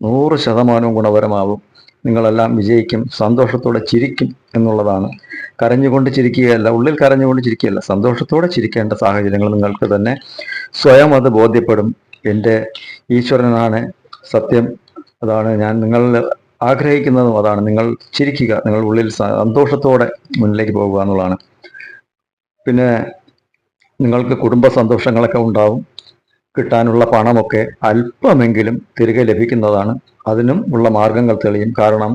നൂറ് ശതമാനവും ഗുണപരമാവും. നിങ്ങളെല്ലാം വിജയിക്കും സന്തോഷത്തോടെ ചിരിക്കും എന്നുള്ളതാണ്. കരഞ്ഞുകൊണ്ട് ചിരിക്കുകയല്ല ഉള്ളിൽ കരഞ്ഞുകൊണ്ട് ചിരിക്കുകയല്ല സന്തോഷത്തോടെ ചിരിക്കേണ്ട സാഹചര്യങ്ങൾ നിങ്ങൾക്ക് തന്നെ സ്വയം അത് ബോധ്യപ്പെടും. എന്റെ ഈശ്വരനാണ് സത്യം അതാണ് ഞാൻ നിങ്ങൾ ആഗ്രഹിക്കുന്നതും അതാണ്. നിങ്ങൾ ചിരിക്കുക നിങ്ങൾ ഉള്ളിൽ സന്തോഷത്തോടെ മുന്നിലേക്ക് പോകുക എന്നുള്ളതാണ്. പിന്നെ നിങ്ങൾക്ക് കുടുംബ സന്തോഷങ്ങളൊക്കെ ഉണ്ടാവും. കിട്ടാനുള്ള പണമൊക്കെ അല്പമെങ്കിലും തിരികെ ലഭിക്കുന്നതാണ്. അതിനും ഉള്ള മാർഗങ്ങൾ തെളിയും. കാരണം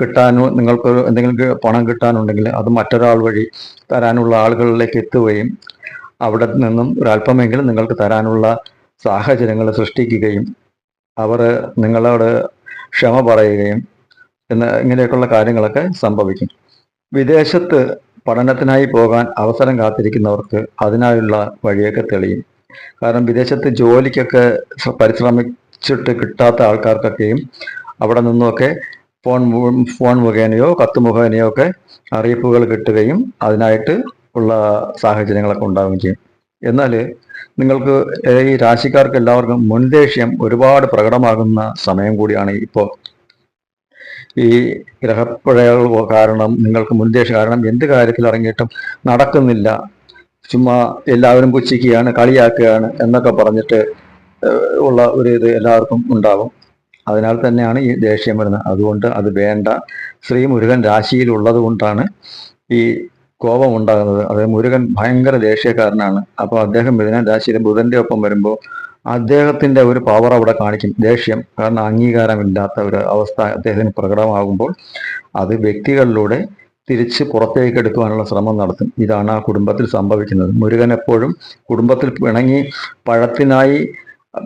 കിട്ടാനോ നിങ്ങൾക്ക് എന്തെങ്കിലും പണം കിട്ടാനുണ്ടെങ്കിൽ അത് മറ്റൊരാൾ വഴി തരാനുള്ള ആളുകളിലേക്ക് എത്തുകയും അവിടെ നിന്നും ഒരല്പമെങ്കിലും നിങ്ങൾക്ക് തരാനുള്ള സാഹചര്യങ്ങൾ സൃഷ്ടിക്കുകയും അവർ നിങ്ങളോട് ക്ഷമ പറയുകയും എന്ന ഇങ്ങനെയൊക്കെയുള്ള കാര്യങ്ങളൊക്കെ സംഭവിക്കും. വിദേശത്ത് പഠനത്തിനായി പോകാൻ അവസരം കാത്തിരിക്കുന്നവർക്ക് അതിനായുള്ള വഴിയൊക്കെ തെളിയും. കാരണം വിദേശത്ത് ജോലിക്കൊക്കെ പരിശ്രമിച്ചിട്ട് കിട്ടാത്ത ആൾക്കാർക്കൊക്കെയും അവിടെ നിന്നുമൊക്കെ ഫോൺ ഫോൺ മുഖേനയോ കത്ത് മുഖേനയോ ഒക്കെ അറിയിപ്പുകൾ കിട്ടുകയും അതിനായിട്ട് ഉള്ള സാഹചര്യങ്ങളൊക്കെ ഉണ്ടാവുകയും ചെയ്യും. എന്നാൽ നിങ്ങൾക്ക് ഈ രാശിക്കാർക്ക് എല്ലാവർക്കും മുൻദേഷ്യം ഒരുപാട് പ്രകടമാകുന്ന സമയം കൂടിയാണ് ഇപ്പോൾ. ഈ ഗ്രഹപ്പുഴകൾ കാരണം നിങ്ങൾക്ക് മുൻദേഷ്യം കാരണം എന്ത് കാര്യത്തിൽ ഇറങ്ങിയിട്ടും നടക്കുന്നില്ല. ചുമ്മാ എല്ലാവരും പുച്ഛിക്കുകയാണ് കളിയാക്കുകയാണ് എന്നൊക്കെ പറഞ്ഞിട്ട് ഉള്ള ഒരു ഇത് എല്ലാവർക്കും ഉണ്ടാവും. അതിനാൽ തന്നെയാണ് ഈ ദേഷ്യം വരുന്നത്. അതുകൊണ്ട് അത് വേണ്ട. ശ്രീ മുരുകൻ രാശിയിൽ ഉള്ളത് കൊണ്ടാണ് ഈ കോപം ഉണ്ടാകുന്നത്. അതായത് മുരുകൻ ഭയങ്കര ദേഷ്യക്കാരനാണ്. അപ്പോൾ അദ്ദേഹം മിഥുനൻ രാശിയിൽ ബുധന്റെ ഒപ്പം വരുമ്പോൾ അദ്ദേഹത്തിന്റെ ഒരു പവർ അവിടെ കാണിക്കും. ദേഷ്യം കാരണം അംഗീകാരമില്ലാത്ത ഒരു അവസ്ഥ അദ്ദേഹത്തിന് പ്രകടമാകുമ്പോൾ അത് വ്യക്തികളിലൂടെ തിരിച്ച് പുറത്തേക്ക് എടുക്കുവാനുള്ള ശ്രമം നടത്തും. ഇതാണ് ആ കുടുംബത്തിൽ സംഭവിക്കുന്നത്. മുരുകൻ എപ്പോഴും കുടുംബത്തിൽ പിണങ്ങി പഴത്തിനായി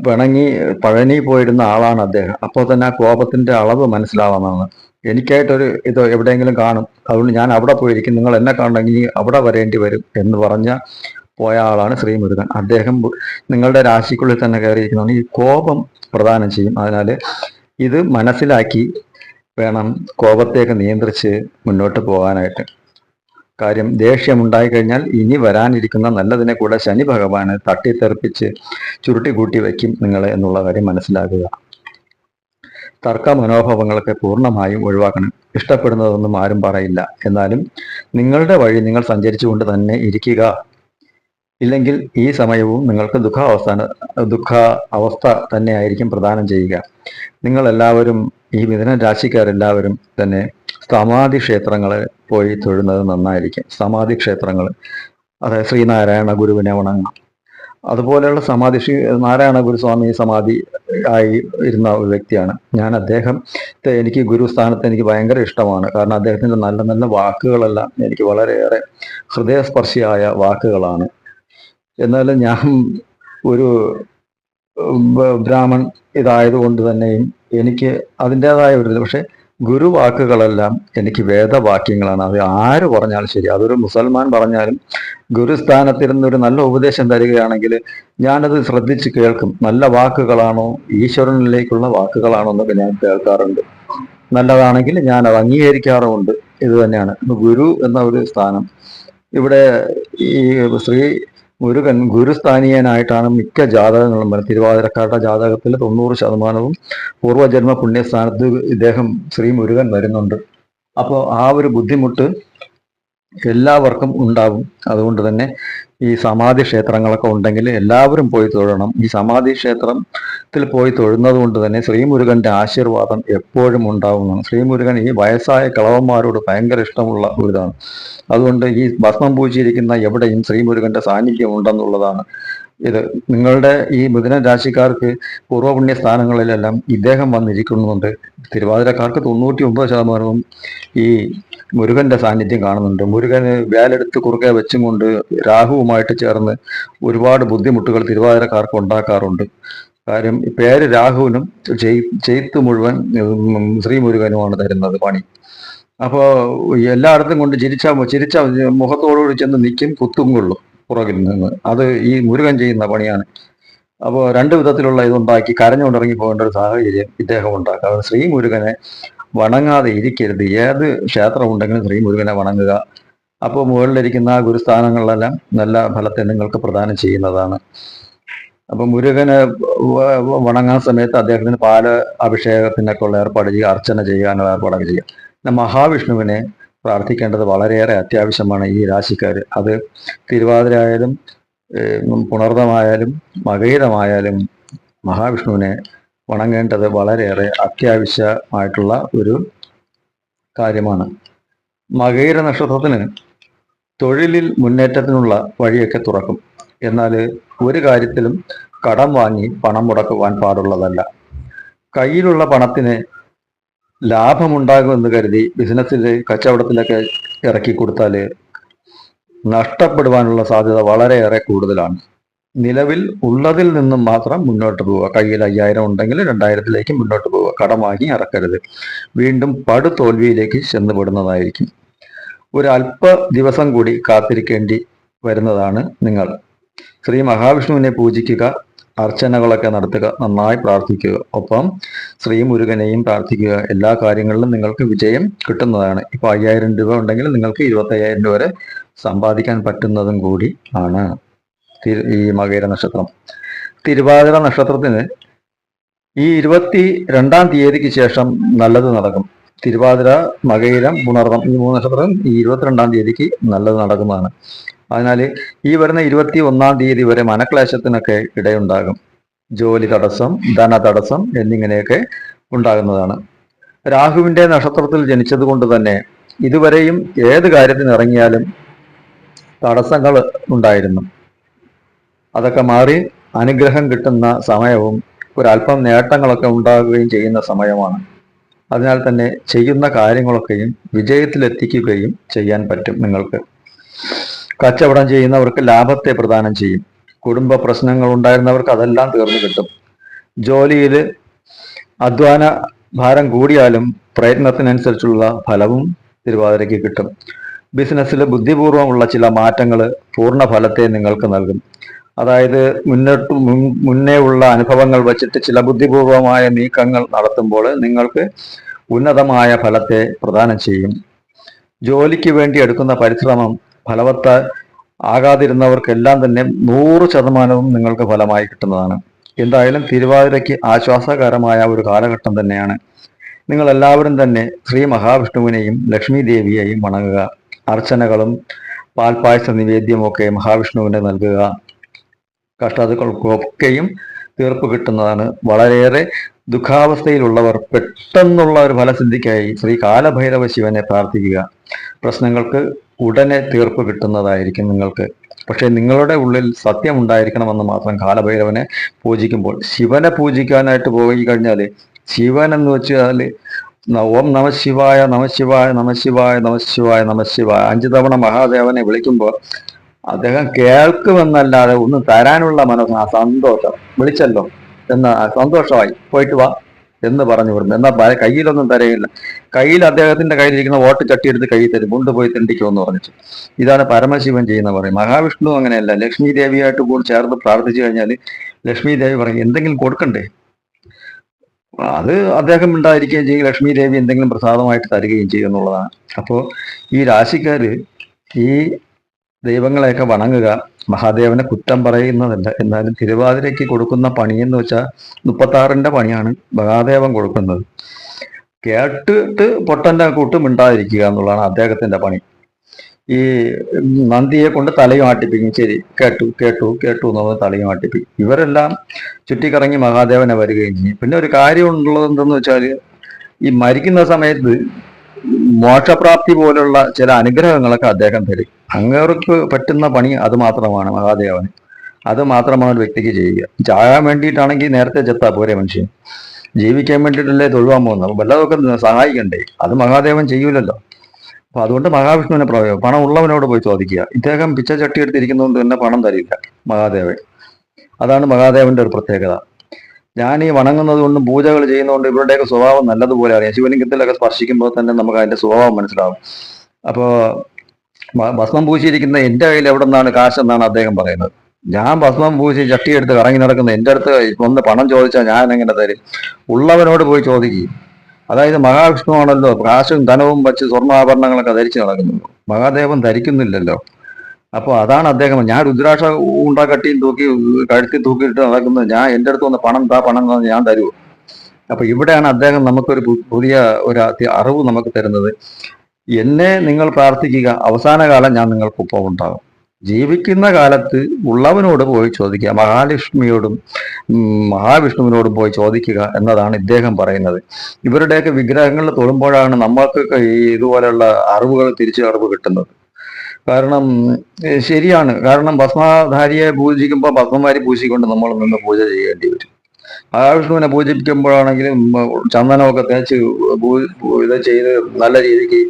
പിണങ്ങി പഴനി പോയിരുന്ന ആളാണ് അദ്ദേഹം. അപ്പോൾ തന്നെ ആ കോപത്തിന്റെ അളവ് മനസ്സിലാവാമെന്നാണ് എനിക്കായിട്ടൊരു ഇത് എവിടെയെങ്കിലും കാണും. അതുകൊണ്ട് ഞാൻ അവിടെ പോയിരിക്കും. നിങ്ങൾ എന്നെ കാണണമെങ്കിൽ അവിടെ വരേണ്ടി വരും എന്ന് പറഞ്ഞ പോയ ആളാണ് ശ്രീ മുരുകൻ. അദ്ദേഹം നിങ്ങളുടെ രാശിക്കുള്ളിൽ തന്നെ കയറിയിരിക്കുന്നതാണ്. ഈ കോപം പ്രദാനം ചെയ്യും. അതിനാൽ ഇത് മനസ്സിലാക്കി വേണം കോപത്തേക്ക് നിയന്ത്രിച്ച് മുന്നോട്ട് പോകാനായിട്ട്. കാര്യം ദേഷ്യം ഉണ്ടായിക്കഴിഞ്ഞാൽ ഇനി വരാനിരിക്കുന്ന നല്ലതിനെ കൂടെ ശനി ഭഗവാന് തട്ടിത്തെറിപ്പിച്ച് ചുരുട്ടി കൂട്ടി വയ്ക്കും നിങ്ങളെ എന്നുള്ള കാര്യം മനസ്സിലാക്കുക. തർക്ക മനോഭാവങ്ങളൊക്കെ പൂർണമായും ഒഴിവാക്കണം. ഇഷ്ടപ്പെടുന്നതൊന്നും ആരും പറയില്ല. എന്നാലും നിങ്ങളുടെ വഴി നിങ്ങൾ സഞ്ചരിച്ചുകൊണ്ട് തന്നെ ഇരിക്കുക. ഇല്ലെങ്കിൽ ഈ സമയവും നിങ്ങൾക്ക് ദുഃഖാവസ്ഥ ദുഃഖ അവസ്ഥ തന്നെയായിരിക്കും പ്രദാനം ചെയ്യുക. നിങ്ങൾ എല്ലാവരും ഈ മിഥുന രാശിക്കാരെല്ലാവരും തന്നെ സമാധി ക്ഷേത്രങ്ങളെ പോയി തൊഴുന്നത് നന്നായിരിക്കും. സമാധി ക്ഷേത്രങ്ങൾ അതായത് ശ്രീനാരായണ ഗുരുവിനെ വണങ്ങാം അതുപോലെയുള്ള സമാധി ശ്രീ നാരായണ ഗുരുസ്വാമി സമാധി ആയി ഇരുന്ന ഒരു വ്യക്തിയാണ്. ഞാൻ അദ്ദേഹത്തെ എനിക്ക് ഗുരുസ്ഥാനത്ത് എനിക്ക് ഭയങ്കര ഇഷ്ടമാണ്. കാരണം അദ്ദേഹത്തിന്റെ നല്ല നല്ല വാക്കുകളെല്ലാം എനിക്ക് വളരെയേറെ ഹൃദയസ്പർശിയായ വാക്കുകളാണ്. എന്നാൽ ഞാൻ ഒരു ബ്രാഹ്മൺ ഇതായതുകൊണ്ട് തന്നെയും എനിക്ക് അതിന്റെതായ ഒരു ഇത്. പക്ഷെ ഗുരുവാക്കുകളെല്ലാം എനിക്ക് വേദവാക്യങ്ങളാണ്. അത് ആര് പറഞ്ഞാലും ശരി. അതൊരു മുസൽമാൻ പറഞ്ഞാലും ഗുരുസ്ഥാനത്തിരുന്ന് ഒരു നല്ല ഉപദേശം തരികയാണെങ്കിൽ ഞാനത് ശ്രദ്ധിച്ച് കേൾക്കും. നല്ല വാക്കുകളാണോ? ഈശ്വരനിലേക്കുള്ള വാക്കുകളാണോ എന്നൊക്കെ ഞാൻ കേൾക്കാറുണ്ട്. നല്ലതാണെങ്കിൽ ഞാൻ അത് അംഗീകരിക്കാറുമുണ്ട്. ഇത് തന്നെയാണ്. ഗുരു എന്ന ഒരു സ്ഥാനം. ഇവിടെ ഈ ശ്രീ മുരുകൻ ഗുരുസ്ഥാനീയനായിട്ടാണ് മിക്ക ജാതകങ്ങളും വരുന്നത്. തിരുവാതിരക്കാരുടെ ജാതകത്തിൽ തൊണ്ണൂറ് ശതമാനവും പൂർവജന്മ പുണ്യസ്ഥാനത്ത് ഇദ്ദേഹം ശ്രീ മുരുകൻ വരുന്നുണ്ട്. അപ്പോൾ ആ ഒരു ബുദ്ധിമുട്ട് എല്ലാവർക്കും ഉണ്ടാവും. അതുകൊണ്ട് തന്നെ ഈ സമാധി ക്ഷേത്രങ്ങളൊക്കെ ഉണ്ടെങ്കിൽ എല്ലാവരും പോയി തൊഴണം. ഈ സമാധി ക്ഷേത്രത്തിൽ പോയി തൊഴുന്നത് കൊണ്ട് തന്നെ ശ്രീമുരുകന്റെ ആശീർവാദം എപ്പോഴും ഉണ്ടാവുന്നതാണ്. ശ്രീമുരുകൻ ഈ വയസ്സായ കളവന്മാരോട് ഭയങ്കര ഇഷ്ടമുള്ള ഒരു ഇതാണ് അതുകൊണ്ട് ഈ ഭസ്മം പൂജിയിരിക്കുന്ന എവിടെയും ശ്രീമുരുകന്റെ സാന്നിധ്യം ഉണ്ടെന്നുള്ളതാണ് ഇത്. നിങ്ങളുടെ ഈ മിഥുന രാശിക്കാർക്ക് പൂർവപുണ്യ സ്ഥാനങ്ങളിലെല്ലാം ഇദ്ദേഹം വന്നിരിക്കുന്നുണ്ട്. തിരുവാതിരക്കാർക്ക് തൊണ്ണൂറ്റി ഒമ്പത് ശതമാനവും ഈ മുരുകന്റെ സാന്നിധ്യം കാണുന്നുണ്ട്. മുരുകന് വേലെടുത്ത് കുറുകെ വെച്ചും കൊണ്ട് രാഹുവുമായിട്ട് ചേർന്ന് ഒരുപാട് ബുദ്ധിമുട്ടുകൾ തിരുവാതിരക്കാർക്ക് ഉണ്ടാക്കാറുണ്ട്. കാര്യം പേര് രാഹുവിനും ചെയ് ചെയ്ത്ത് മുഴുവൻ ഉം, ശ്രീ മുരുകനുമാണ് തരുന്നത് പണി. അപ്പോൾ എല്ലായിടത്തും കൊണ്ട് ചിരിച്ച ചിരിച്ച മുഖത്തോടുകൂടി ചെന്ന് നിൽക്കും കുത്തും കൊള്ളും പുറകിൽ നിന്ന്. അത് ഈ മുരുകൻ ചെയ്യുന്ന പണിയാണ്. അപ്പോൾ രണ്ട് വിധത്തിലുള്ള ഇതുണ്ടാക്കി കരഞ്ഞുകൊണ്ടിറങ്ങി പോകേണ്ട ഒരു സാഹചര്യം ഇദ്ദേഹം ഉണ്ടാക്കുക ശ്രീ മുരുകനെ വണങ്ങാതെ ഇരിക്കരുത്. ഏത് ക്ഷേത്രം ഉണ്ടെങ്കിലും ശ്രീ മുരുകനെ വണങ്ങുക. അപ്പോൾ മുകളിലിരിക്കുന്ന ആ ഗുരുസ്ഥാനങ്ങളിലെല്ലാം നല്ല ഫലത്തെ നിങ്ങൾക്ക് പ്രദാനം ചെയ്യുന്നതാണ്. അപ്പൊ മുരുകന് വണങ്ങാൻ സമയത്ത് അദ്ദേഹത്തിന് പാല അഭിഷേകത്തിനൊക്കെ ഉള്ള ഏർപ്പാട് ചെയ്യുക അർച്ചന ചെയ്യാനുള്ള ഏർപ്പാടൊക്കെ ചെയ്യുക. പിന്നെ മഹാവിഷ്ണുവിനെ പ്രാർത്ഥിക്കേണ്ടത് വളരെയേറെ അത്യാവശ്യമാണ് ഈ രാശിക്കാർ അത് തിരുവാതിര ആയാലും ഏഹ്, പുണർദമായാലും മകയിരമായാലും മഹാവിഷ്ണുവിനെ വണങ്ങേണ്ടത് വളരെയേറെ അത്യാവശ്യമായിട്ടുള്ള ഒരു കാര്യമാണ്. മകയിര നക്ഷത്രത്തിന് തൊഴിലിൽ മുന്നേറ്റത്തിനുള്ള വഴിയൊക്കെ തുറക്കും. എന്നാൽ ഒരു കാര്യത്തിലും കടം വാങ്ങി പണം മുടക്കുവാൻ പാടുള്ളതല്ല. കയ്യിലുള്ള പണത്തിന് ലാഭമുണ്ടാകുമെന്ന് കരുതി ബിസിനസ്സിൽ കച്ചവടത്തിലൊക്കെ ഇറക്കി കൊടുത്താൽ നഷ്ടപ്പെടുവാനുള്ള സാധ്യത വളരെയേറെ കൂടുതലാണ്. നിലവിൽ ഉള്ളതിൽ നിന്നും മാത്രം മുന്നോട്ട് പോവുക. കയ്യിൽ അയ്യായിരം ഉണ്ടെങ്കിൽ രണ്ടായിരത്തിലേക്ക് മുന്നോട്ട് പോവുക. കടം വാങ്ങി ഇറക്കരുത്. വീണ്ടും പടു തോൽവിയിലേക്ക് ചെന്നുപെടുന്നതായിരിക്കും. ഒരു അല്പ ദിവസം കൂടി കാത്തിരിക്കേണ്ടി വരുന്നതാണ് നിങ്ങൾ. ശ്രീ മഹാവിഷ്ണുവിനെ പൂജിക്കുക അർച്ചനകളൊക്കെ നടത്തുക നന്നായി പ്രാർത്ഥിക്കുക. ഒപ്പം ശ്രീ മുരുകനെയും പ്രാർത്ഥിക്കുക. എല്ലാ കാര്യങ്ങളിലും നിങ്ങൾക്ക് വിജയം കിട്ടുന്നതാണ്. ഇപ്പൊ അയ്യായിരം രൂപ ഉണ്ടെങ്കിൽ നിങ്ങൾക്ക് ഇരുപത്തി അയ്യായിരം രൂപ വരെ സമ്പാദിക്കാൻ പറ്റുന്നതും കൂടി ആണ്. ഈ മകര നക്ഷത്രം. തിരുവാതിര നക്ഷത്രത്തിന് ഈ ഇരുപത്തി രണ്ടാം തീയതിക്ക് ശേഷം നല്ലത് നടക്കും. തിരുവാതിര മകയിരം പുണർന്നം ഈ മൂന്ന് നക്ഷത്രം ഈ ഇരുപത്തിരണ്ടാം തീയതിക്ക് നല്ലത് നടക്കുന്നതാണ്. അതിനാൽ ഈ വരുന്ന ഇരുപത്തി ഒന്നാം തീയതി വരെ മനക്ലേശത്തിനൊക്കെ ഇടയുണ്ടാകും. ജോലി തടസ്സം ധന തടസ്സം എന്നിങ്ങനെയൊക്കെ ഉണ്ടാകുന്നതാണ്. രാഹുവിന്റെ നക്ഷത്രത്തിൽ ജനിച്ചത് കൊണ്ട് തന്നെ ഇതുവരെയും ഏത് കാര്യത്തിന് ഇറങ്ങിയാലും തടസ്സങ്ങൾ ഉണ്ടായിരുന്നു. അതൊക്കെ മാറി അനുഗ്രഹം കിട്ടുന്ന സമയവും ഒരല്പം നേട്ടങ്ങളൊക്കെ ഉണ്ടാകുകയും ചെയ്യുന്ന സമയമാണ്. അതിനാൽ തന്നെ ചെയ്യുന്ന കാര്യങ്ങളൊക്കെയും വിജയത്തിലെത്തിക്കുകയും ചെയ്യാൻ പറ്റും നിങ്ങൾക്ക്. കച്ചവടം ചെയ്യുന്നവർക്ക് ലാഭത്തെ പ്രദാനം ചെയ്യും. കുടുംബ പ്രശ്നങ്ങൾ ഉണ്ടായിരുന്നവർക്ക് അതെല്ലാം തീർന്നു കിട്ടും. ജോലിയിൽ അധ്വാന ഭാരം കൂടിയാലും പ്രയത്നത്തിനനുസരിച്ചുള്ള ഫലവും തിരുവാതിരയ്ക്ക് കിട്ടും. ബിസിനസ്സിൽ ബുദ്ധിപൂർവമുള്ള ചില മാറ്റങ്ങൾ പൂർണ ഫലത്തെ നിങ്ങൾക്ക് നൽകും. അതായത് മുന്നോട്ട് മുന്നേ ഉള്ള അനുഭവങ്ങൾ വച്ചിട്ട് ചില ബുദ്ധിപൂർവമായ നീക്കങ്ങൾ നടത്തുമ്പോൾ നിങ്ങൾക്ക് ഉന്നതമായ ഫലത്തെ പ്രദാനം ചെയ്യും. ജോലിക്ക് വേണ്ടി എടുക്കുന്ന പരിശ്രമം ഫലവത്ത ആകാതിരുന്നവർക്കെല്ലാം തന്നെ നൂറ് ശതമാനവും നിങ്ങൾക്ക് ഫലമായി കിട്ടുന്നതാണ്. എന്തായാലും തിരുവാതിരയ്ക്ക് ആശ്വാസകരമായ ഒരു കാലഘട്ടം തന്നെയാണ്. നിങ്ങൾ എല്ലാവരും തന്നെ ശ്രീ മഹാവിഷ്ണുവിനെയും ലക്ഷ്മി ദേവിയെയും വണങ്ങുക. അർച്ചനകളും പാൽപായസ നിവേദ്യമൊക്കെ മഹാവിഷ്ണുവിന് നൽകുക. കഷ്ടതകൾക്കൊക്കെയും തീർപ്പ് കിട്ടുന്നതാണ്. വളരെയേറെ ദുഃഖാവസ്ഥയിലുള്ളവർ പെട്ടെന്നുള്ള ഒരു ഫലസിദ്ധിക്കായി ശ്രീ കാലഭൈരവ ശിവനെ പ്രാർത്ഥിക്കുക. പ്രശ്നങ്ങൾക്ക് ഉടനെ തീർപ്പ് കിട്ടുന്നതായിരിക്കും നിങ്ങൾക്ക്. പക്ഷേ നിങ്ങളുടെ ഉള്ളിൽ സത്യം ഉണ്ടായിരിക്കണമെന്ന് മാത്രം കാലഭൈരവനെ പൂജിക്കുമ്പോൾ ശിവനെ പൂജിക്കാനായിട്ട് പോയി കഴിഞ്ഞാൽ ശിവൻ എന്ന് വെച്ചാൽ ഓം നമശിവായ നമശിവായ നമശിവായ നമശിവായ നമശിവായ അഞ്ചു തവണ മഹാദേവനെ വിളിക്കുമ്പോൾ അദ്ദേഹം കേൾക്കുമെന്നല്ലാതെ ഒന്നും തരാനുള്ള മനസ്സ് ആ സന്തോഷം വിളിച്ചല്ലോ എന്ന സന്തോഷമായി പോയിട്ട് വാ എന്ന് പറഞ്ഞു വിടുന്നു എന്നാൽ കയ്യിലൊന്നും തരയില്ല. കയ്യിൽ അദ്ദേഹത്തിന്റെ കയ്യിലിരിക്കുന്ന വോട്ട് ചട്ടിയെടുത്ത് കയ്യിൽ തരും. കൊണ്ടുപോയി തിണ്ടിക്കുമെന്ന് പറഞ്ഞു ഇതാണ് പരമശിവൻ ചെയ്യുന്ന പറയും മഹാവിഷ്ണു അങ്ങനെയല്ല. ലക്ഷ്മി ദേവിയായിട്ട് കൂടി ചേർന്ന് പ്രാർത്ഥിച്ചു കഴിഞ്ഞാൽ ലക്ഷ്മി ദേവി പറയും എന്തെങ്കിലും കൊടുക്കണ്ടേ? അത് അദ്ദേഹം ഉണ്ടായിരിക്കുകയും ചെയ്യും. ലക്ഷ്മി ദേവി എന്തെങ്കിലും പ്രസാദമായിട്ട് തരികയും ചെയ്യും എന്നുള്ളതാണ്. അപ്പോൾ ഈ രാശിക്കാര് ഈ ദൈവങ്ങളെയൊക്കെ വണങ്ങുക മഹാദേവനെ കുറ്റം പറയുന്നതല്ല. എന്നാലും തിരുവാതിരയ്ക്ക് കൊടുക്കുന്ന പണിയെന്ന് വെച്ചാൽ മുപ്പത്താറിന്റെ പണിയാണ് മഹാദേവൻ കൊടുക്കുന്നത്. കേട്ടിട്ട് പൊട്ടന്റെ കൂട്ട് മിണ്ടാതിരിക്കുക എന്നുള്ളതാണ് അദ്ദേഹത്തിന്റെ പണി. ഈ നന്ദിയെ കൊണ്ട് തലയും ആട്ടിപ്പിക്കും. ശരി കേട്ടു കേട്ടു കേട്ടു എന്ന് തലയും ആട്ടിപ്പിക്കും. ഇവരെല്ലാം ചുറ്റിക്കറങ്ങി മഹാദേവനെ വരികയും ചെയ്യും. പിന്നെ ഒരു കാര്യം ഉള്ളത് എന്തെന്ന് വെച്ചാൽ ഈ മരിക്കുന്ന സമയത്ത് മോക്ഷപ്രാപ്തി പോലുള്ള ചില അനുഗ്രഹങ്ങളൊക്കെ അദ്ദേഹം തരും. അങ്ങേർക്ക് പറ്റുന്ന പണി അത് മാത്രമാണ് മഹാദേവന്. അത് മാത്രമാണ് ഒരു വ്യക്തിക്ക് ചെയ്യുക. ചാകാൻ വേണ്ടിയിട്ടാണെങ്കിൽ നേരത്തെ ചെത്താ പോരെ മനുഷ്യൻ. ജീവിക്കാൻ വേണ്ടിയിട്ടല്ലേ തൊഴുവാൻ പോകുന്നത്? അപ്പൊ വല്ലതൊക്കെ സഹായിക്കണ്ടേ? അത് മഹാദേവൻ ചെയ്യൂലല്ലോ. അപ്പൊ അതുകൊണ്ട് മഹാവിഷ്ണുവിനെ പ്രയോഗം പണം ഉള്ളവനോട് പോയി ചോദിക്കുക. ഇദ്ദേഹം പിച്ച ചട്ടി എടുത്തിരിക്കുന്നതുകൊണ്ട് തന്നെ പണം തരില്ല മഹാദേവൻ. അതാണ് മഹാദേവന്റെ ഒരു പ്രത്യേകത. ഞാൻ ഈ വണങ്ങുന്നത് കൊണ്ടും പൂജകൾ ചെയ്യുന്നതുകൊണ്ട് ഇവരുടെയൊക്കെ സ്വഭാവം നല്ലതുപോലെ അറിയാം. ശിവലിംഗത്തിലൊക്കെ സ്പർശിക്കുമ്പോൾ തന്നെ നമുക്ക് അതിന്റെ സ്വഭാവം മനസ്സിലാവും. അപ്പോ ഭസ്മം പൂശിയിരിക്കുന്ന എന്റെ കയ്യിൽ എവിടെ നിന്നാണ് കാശെന്നാണ് അദ്ദേഹം പറയുന്നത്. ഞാൻ ഭസ്മം പൂശി ചട്ടി എടുത്ത് കറങ്ങി നടക്കുന്ന എന്റെ അടുത്ത് ഒന്ന് പണം ചോദിച്ചാൽ ഞാൻ എങ്ങനെ തരും? ഉള്ളവനോട് പോയി ചോദിക്കും അതായത് മഹാവിഷ്ണു ആണല്ലോ കാശും ധനവും വച്ച് സ്വർണാഭരണങ്ങളൊക്കെ ധരിച്ച് നടക്കുന്നു. മഹാദേവൻ ധരിക്കുന്നില്ലല്ലോ. അപ്പോൾ അതാണ് അദ്ദേഹം. ഞാൻ രുദ്രാക്ഷ ഉണ്ടാക്കട്ടി തൂക്കി കഴുത്തി തൂക്കിയിട്ട് നടക്കുന്നത്. ഞാൻ എന്റെ അടുത്ത് വന്ന് പണം താ പണം തന്നെ ഞാൻ തരുമോ അപ്പൊ ഇവിടെയാണ് അദ്ദേഹം നമുക്കൊരു പുതിയ ഒരു അറിവ് നമുക്ക് തരുന്നത്. എന്നെ നിങ്ങൾ പ്രാർത്ഥിക്കുക. അവസാന കാലം ഞാൻ നിങ്ങൾക്കൊപ്പം ഉണ്ടാകും. ജീവിക്കുന്ന കാലത്ത് ഉള്ളവനോട് പോയി ചോദിക്കുക. മഹാലക്ഷ്മിയോടും മഹാവിഷ്ണുവിനോടും പോയി ചോദിക്കുക എന്നതാണ് ഇദ്ദേഹം പറയുന്നത്. ഇവരുടെയൊക്കെ വിഗ്രഹങ്ങളിൽ തൊടുമ്പോഴാണ് നമ്മൾക്ക് ഇതുപോലെയുള്ള അറിവുകൾ തിരിച്ചറിവ് കിട്ടുന്നത്. കാരണം ശരിയാണ്. കാരണം ഭസ്മധാരിയെ പൂജിക്കുമ്പോൾ ഭസ്മധാരി പൂജിക്കൊണ്ട് നമ്മൾ നിന്ന് പൂജ ചെയ്യേണ്ടി വരും. മഹാവിഷ്ണുവിനെ പൂജിപ്പിക്കുമ്പോഴാണെങ്കിലും ചന്ദനമൊക്കെ തേച്ച് ഇത് ചെയ്ത് നല്ല രീതിക്ക്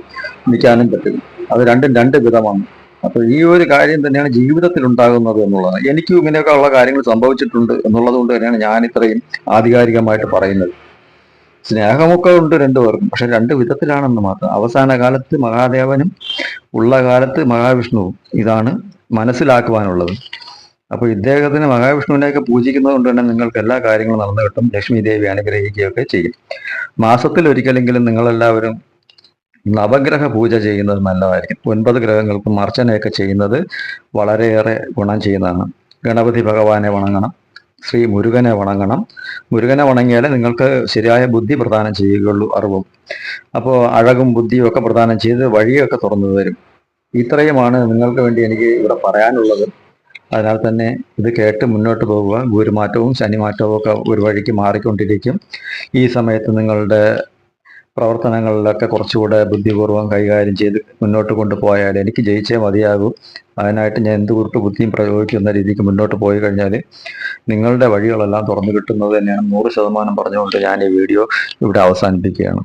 നിൽക്കാനും പറ്റും. അത് രണ്ടും രണ്ട് വിധമാണ്. അപ്പൊ ഈ ഒരു കാര്യം തന്നെയാണ് ജീവിതത്തിൽ ഉണ്ടാകുന്നത് എന്നുള്ളതാണ് എനിക്കും ഇങ്ങനെയൊക്കെ ഉള്ള കാര്യങ്ങൾ സംഭവിച്ചിട്ടുണ്ട് എന്നുള്ളത് കൊണ്ട് തന്നെയാണ് ഞാൻ ഇത്രയും ആധികാരികമായിട്ട് പറയുന്നത്. സ്നേഹമൊക്കെ ഉണ്ട് രണ്ടുപേർക്കും. പക്ഷെ രണ്ട് വിധത്തിലാണെന്ന് മാത്രം. അവസാന കാലത്ത് മഹാദേവനും ഉള്ള കാലത്ത് മഹാവിഷ്ണുവും ഇതാണ് മനസ്സിലാക്കുവാനുള്ളത്. അപ്പൊ ഇദ്ദേഹത്തിന് മഹാവിഷ്ണുവിനെയൊക്കെ പൂജിക്കുന്നത് കൊണ്ട് തന്നെ നിങ്ങൾക്ക് എല്ലാ കാര്യങ്ങളും നടന്നു കിട്ടും. ലക്ഷ്മി ദേവി അനുഗ്രഹിക്കുകയൊക്കെ ചെയ്യും. മാസത്തിൽ ഒരിക്കലെങ്കിലും നിങ്ങളെല്ലാവരും നവഗ്രഹ പൂജ ചെയ്യുന്നത് നല്ലതായിരിക്കും. ഒൻപത് ഗ്രഹങ്ങൾക്കും അർച്ചനയൊക്കെ ചെയ്യുന്നത് വളരെയേറെ ഗുണം ചെയ്യുന്നതാണ്. ഗണപതി ഭഗവാനെ വണങ്ങണം. ശ്രീ മുരുകനെ വണങ്ങണം. മുരുകനെ വണങ്ങിയാലേ നിങ്ങൾക്ക് ശരിയായ ബുദ്ധി പ്രദാനം ചെയ്യുകയുള്ളൂ അറിവും. അപ്പോൾ അഴകും ബുദ്ധിയും ഒക്കെ പ്രദാനം ചെയ്ത് വഴിയൊക്കെ തുറന്നു തരും. ഇത്രയുമാണ് നിങ്ങൾക്ക് വേണ്ടി എനിക്ക് ഇവിടെ പറയാനുള്ളത്. അതിനാൽ തന്നെ ഇത് കേട്ട് മുന്നോട്ട് പോകുക ഗുരുമാറ്റവും ശനിമാറ്റവും ഒക്കെ ഒരു വഴിക്ക് മാറിക്കൊണ്ടിരിക്കും. ഈ സമയത്ത് നിങ്ങളുടെ പ്രവർത്തനങ്ങളിലൊക്കെ കുറച്ചുകൂടെ ബുദ്ധിപൂർവം കൈകാര്യം ചെയ്ത് മുന്നോട്ട് കൊണ്ടുപോയാൽ എനിക്ക് ജയിച്ചേ മതിയാകൂ. അതിനായിട്ട് ഞാൻ എന്ത് കുറിട്ട് ബുദ്ധിയും പ്രയോഗിക്കുന്ന രീതിക്ക് മുന്നോട്ട് പോയി കഴിഞ്ഞാൽ നിങ്ങളുടെ വഴികളെല്ലാം തുറന്നു കിട്ടുന്നത് തന്നെയാണ് നൂറ് ശതമാനം പറഞ്ഞുകൊണ്ട് ഞാൻ ഈ വീഡിയോ ഇവിടെ അവസാനിപ്പിക്കുകയാണ്.